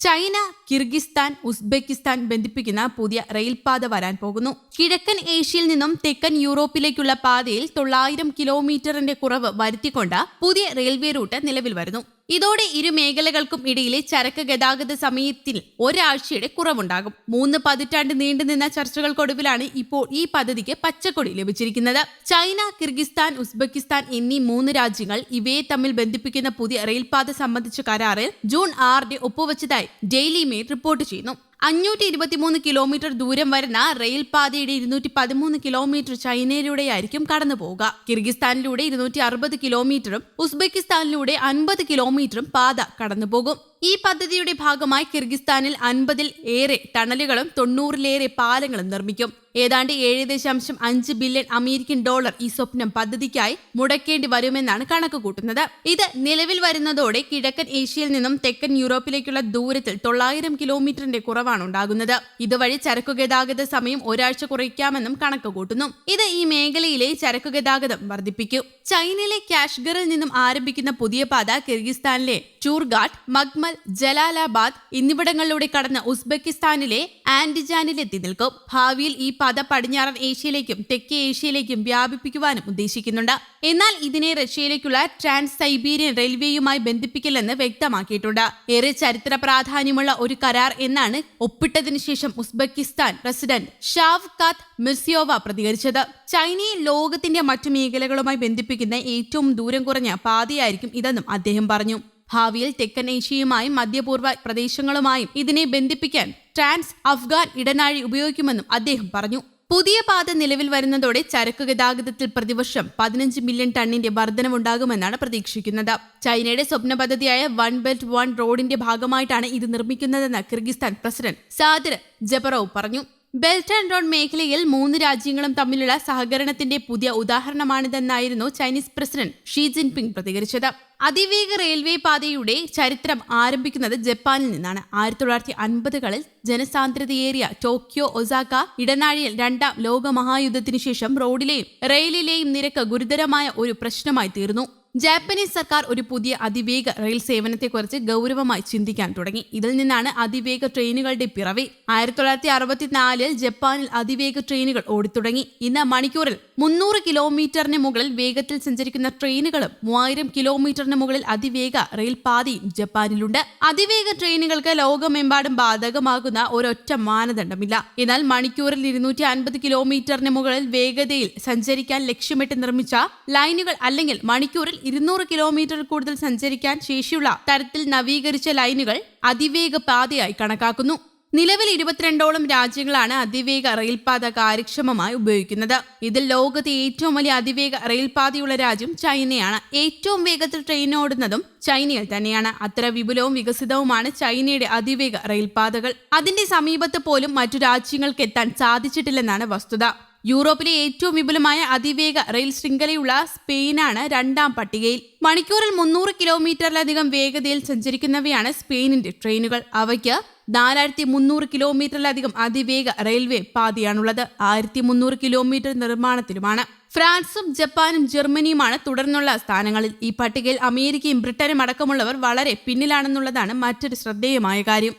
China Kyrgyzstan Uzbekistan ബന്ധിപ്പിക്കുന്ന പുതിയ റെയിൽപാത വരാൻ പോകുന്നു. കിഴക്കൻ ഏഷ്യയിൽ നിന്നും തെക്കൻ യൂറോപ്പിലേക്കുള്ള പാതയിൽ തൊള്ളായിരം കിലോമീറ്ററിന്റെ കുറവ് വരുത്തിക്കൊണ്ട് പുതിയ റെയിൽവേ റൂട്ട് നിലവിൽ വരുന്നു. ഇതോടെ ഇരു മേഖലകൾക്കും ഇടയിലെ ചരക്ക് ഗതാഗത സമയത്തിൽ ഒരാഴ്ചയുടെ കുറവുണ്ടാകും. മൂന്ന് പതിറ്റാണ്ട് നീണ്ടുനിന്ന ചർച്ചകൾക്കൊടുവിലാണ് ഇപ്പോൾ ഈ പദ്ധതിക്ക് പച്ചക്കൊടി ലഭിച്ചിരിക്കുന്നത്. ചൈന കിർഗിസ്ഥാൻ ഉസ്ബെക്കിസ്ഥാൻ എന്നീ മൂന്ന് രാജ്യങ്ങൾ ഇവയെ തമ്മിൽ ബന്ധിപ്പിക്കുന്ന പുതിയ റെയിൽപാത സംബന്ധിച്ച കരാറിൽ ജൂൺ ആറിന് ഒപ്പുവച്ചതായി ഡെയിലി മെയിൽ റിപ്പോർട്ട് ചെയ്യുന്നു. അഞ്ഞൂറ്റി ഇരുപത്തിമൂന്ന് കിലോമീറ്റർ ദൂരം വരുന്ന റെയിൽപാതയുടെ ഇരുന്നൂറ്റി പതിമൂന്ന് കിലോമീറ്റർ ചൈനയിലൂടെയായിരിക്കും കടന്നു പോവുക കിർഗിസ്ഥാനിലൂടെ ഇരുന്നൂറ്റി അറുപത് കിലോമീറ്ററും ഉസ്ബെക്കിസ്ഥാനിലൂടെ അൻപത് കിലോമീറ്ററും പാത കടന്നുപോകും. ഈ പദ്ധതിയുടെ ഭാഗമായി കിർഗിസ്ഥാനിൽ അൻപതിൽ ഏറെ ടണലുകളും തൊണ്ണൂറിലേറെ പാലങ്ങളും നിർമ്മിക്കും. ഏതാണ്ട് ഏഴ് ദശാംശം അഞ്ച് ബില്യൺ അമേരിക്കൻ ഡോളർ ഈ സ്വപ്നം പദ്ധതിക്കായി മുടക്കേണ്ടി വരുമെന്നാണ് കണക്ക് കൂട്ടുന്നത്. ഇത് നിലവിൽ വരുന്നതോടെ കിഴക്കൻ ഏഷ്യയിൽ നിന്നും തെക്കൻ യൂറോപ്പിലേക്കുള്ള ദൂരത്തിൽ തൊള്ളായിരം കിലോമീറ്ററിന്റെ കുറവാണ് ഉണ്ടാകുന്നത്. ഇതുവഴി ചരക്കു ഗതാഗത സമയം ഒരാഴ്ച കുറയ്ക്കാമെന്നും കണക്ക് കൂട്ടുന്നു. ഇത് ഈ മേഖലയിലെ ചരക്കു ഗതാഗതം വർദ്ധിപ്പിക്കും. ചൈനയിലെ കാഷ്ഗറിൽ നിന്നും ആരംഭിക്കുന്ന പുതിയ പാത കിർഗിസ്ഥാനിലെ ചൂർഗാട്ട് മഗ്മൽ ജലാലാബാദ് എന്നിവിടങ്ങളിലൂടെ കടന്ന് ഉസ്ബെക്കിസ്ഥാനിലെ ആൻഡിജാനിലെത്തി നിൽക്കും. ഭാവിയിൽ ഈ പാത പടിഞ്ഞാറൻ ഏഷ്യയിലേക്കും തെക്കേ ഏഷ്യയിലേക്കും വ്യാപിപ്പിക്കുവാനും ഉദ്ദേശിക്കുന്നുണ്ട്. എന്നാൽ ഇതിനെ റഷ്യയിലേക്കുള്ള ട്രാൻസ് സൈബീരിയൻ റെയിൽവേയുമായി ബന്ധിപ്പിക്കില്ലെന്ന് വ്യക്തമാക്കിയിട്ടുണ്ട്. ഏറെ ചരിത്ര പ്രാധാന്യമുള്ള ഒരു കരാർ എന്നാണ് ഒപ്പിട്ടതിനു ശേഷം ഉസ്ബെക്കിസ്ഥാൻ പ്രസിഡന്റ് ഷാവ് കാത്ത് മിർസിയോവ പ്രതികരിച്ചത്. ചൈനയെ ലോകത്തിന്റെ മറ്റു മേഖലകളുമായി ബന്ധിപ്പിക്കുന്ന ഏറ്റവും ദൂരം കുറഞ്ഞ പാതയായിരിക്കും ഇതെന്നും അദ്ദേഹം പറഞ്ഞു. ഭാവിയിൽ തെക്കൻ ഏഷ്യയുമായും മധ്യപൂർവ പ്രദേശങ്ങളുമായും ഇതിനെ ബന്ധിപ്പിക്കാൻ ട്രാൻസ് അഫ്ഗാൻ ഇടനാഴി ഉപയോഗിക്കുമെന്നും അദ്ദേഹം പറഞ്ഞു. പുതിയ പാത നിലവിൽ വരുന്നതോടെ ചരക്ക് ഗതാഗതത്തിൽ പ്രതിവർഷം പതിനഞ്ച് മില്യൺ ടണ്ണിന്റെ വർധനവുണ്ടാകുമെന്നാണ് പ്രതീക്ഷിക്കുന്നത്. ചൈനയുടെ സ്വപ്ന പദ്ധതിയായ വൺ ബെൽറ്റ് വൺ റോഡിന്റെ ഭാഗമായിട്ടാണ് ഇത് നിർമ്മിക്കുന്നതെന്ന് കിർഗിസ്ഥാൻ പ്രസിഡന്റ് സാദിർ ജബറോവ് പറഞ്ഞു. ബെൽറ്റ് ആൻഡ് റോഡ് മേഖലയിൽ മൂന്ന് രാജ്യങ്ങളും തമ്മിലുള്ള സഹകരണത്തിന്റെ പുതിയ ഉദാഹരണമാണിതെന്നായിരുന്നു ചൈനീസ് പ്രസിഡന്റ് ഷി ജിൻപിങ് പ്രതികരിച്ചത്. അതിവേഗ റെയിൽവേ പാതയുടെ ചരിത്രം ആരംഭിക്കുന്നത് ജപ്പാനിൽ നിന്നാണ്. ആയിരത്തി തൊള്ളായിരത്തി അൻപതുകളിൽ ജനസാന്ദ്രതയേറിയ ടോക്കിയോ ഒസാക്ക ഇടനാഴിയിൽ രണ്ടാം ലോക മഹായുദ്ധത്തിനു ശേഷം റോഡിലെയും റെയിലിലെയും നിരക്ക് ഗുരുതരമായ ഒരു പ്രശ്നമായി തീർന്നു. ജാപ്പനീസ് സർക്കാർ ഒരു പുതിയ അതിവേഗ റെയിൽ സേവനത്തെക്കുറിച്ച് ഗൗരവമായി ചിന്തിക്കാൻ തുടങ്ങി. ഇതിൽ നിന്നാണ് അതിവേഗ ട്രെയിനുകളുടെ പിറവി. ആയിരത്തി തൊള്ളായിരത്തി അറുപത്തിനാലിൽ ജപ്പാനിൽ അതിവേഗ ട്രെയിനുകൾ ഓടിത്തുടങ്ങി. ഇന്ന് മണിക്കൂറിൽ മുന്നൂറ് കിലോമീറ്ററിന് മുകളിൽ വേഗത്തിൽ സഞ്ചരിക്കുന്ന ട്രെയിനുകളും മൂവായിരം കിലോമീറ്ററിന് മുകളിൽ അതിവേഗ റെയിൽ പാതയും ജപ്പാനിലുണ്ട്. അതിവേഗ ട്രെയിനുകൾക്ക് ലോകമെമ്പാടും ബാധകമാകുന്ന ഒരൊറ്റ മാനദണ്ഡമില്ല. എന്നാൽ മണിക്കൂറിൽ ഇരുന്നൂറ്റി അൻപത് കിലോമീറ്ററിന് മുകളിൽ വേഗതയിൽ സഞ്ചരിക്കാൻ ലക്ഷ്യമിട്ട് നിർമ്മിച്ച ലൈനുകൾ അല്ലെങ്കിൽ മണിക്കൂറിൽ ഇരുന്നൂറ് കിലോമീറ്റർ കൂടുതൽ സഞ്ചരിക്കാൻ ശേഷിയുള്ള തരത്തിൽ നവീകരിച്ച ലൈനുകൾ അതിവേഗ പാതയായി കണക്കാക്കുന്നു. നിലവിൽ ഇരുപത്തിരണ്ടോളം രാജ്യങ്ങളാണ് അതിവേഗ റെയിൽപാത കാര്യക്ഷമമായി ഉപയോഗിക്കുന്നത്. ഇതിൽ ലോകത്തെ ഏറ്റവും വലിയ അതിവേഗ റെയിൽപാതയുള്ള രാജ്യം ചൈനയാണ്. ഏറ്റവും വേഗത്തിൽ ട്രെയിൻ ഓടുന്നതും ചൈനയിൽ തന്നെയാണ്. അത്ര വിപുലവും വികസിതവുമാണ് ചൈനയുടെ അതിവേഗ റെയിൽപാതകൾ. അതിന്റെ സമീപത്ത് പോലും മറ്റു രാജ്യങ്ങൾക്ക് എത്താൻ സാധിച്ചിട്ടില്ലെന്നാണ് വസ്തുത. യൂറോപ്പിലെ ഏറ്റവും വിപുലമായ അതിവേഗ റെയിൽ ശൃംഖലയുള്ള സ്പെയിനാണ് രണ്ടാം പട്ടികയിൽ. മണിക്കൂറിൽ മുന്നൂറ് കിലോമീറ്ററിലധികം വേഗതയിൽ സഞ്ചരിക്കുന്നവയാണ് സ്പെയിനിന്റെ ട്രെയിനുകൾ. അവയ്ക്ക് നാലായിരത്തി മുന്നൂറ് കിലോമീറ്ററിലധികം അതിവേഗ റെയിൽവേ പാതയാണുള്ളത്. ആയിരത്തി മുന്നൂറ് കിലോമീറ്റർ നിർമ്മാണത്തിലുമാണ്. ഫ്രാൻസും ജപ്പാനും ജർമ്മനിയുമാണ് തുടർന്നുള്ള സ്ഥാനങ്ങളിൽ. ഈ പട്ടികയിൽ അമേരിക്കയും ബ്രിട്ടനും അടക്കമുള്ളവർ വളരെ പിന്നിലാണെന്നുള്ളതാണ് മറ്റൊരു ശ്രദ്ധേയമായ കാര്യം.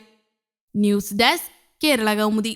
News desk Kerala Kaumudi.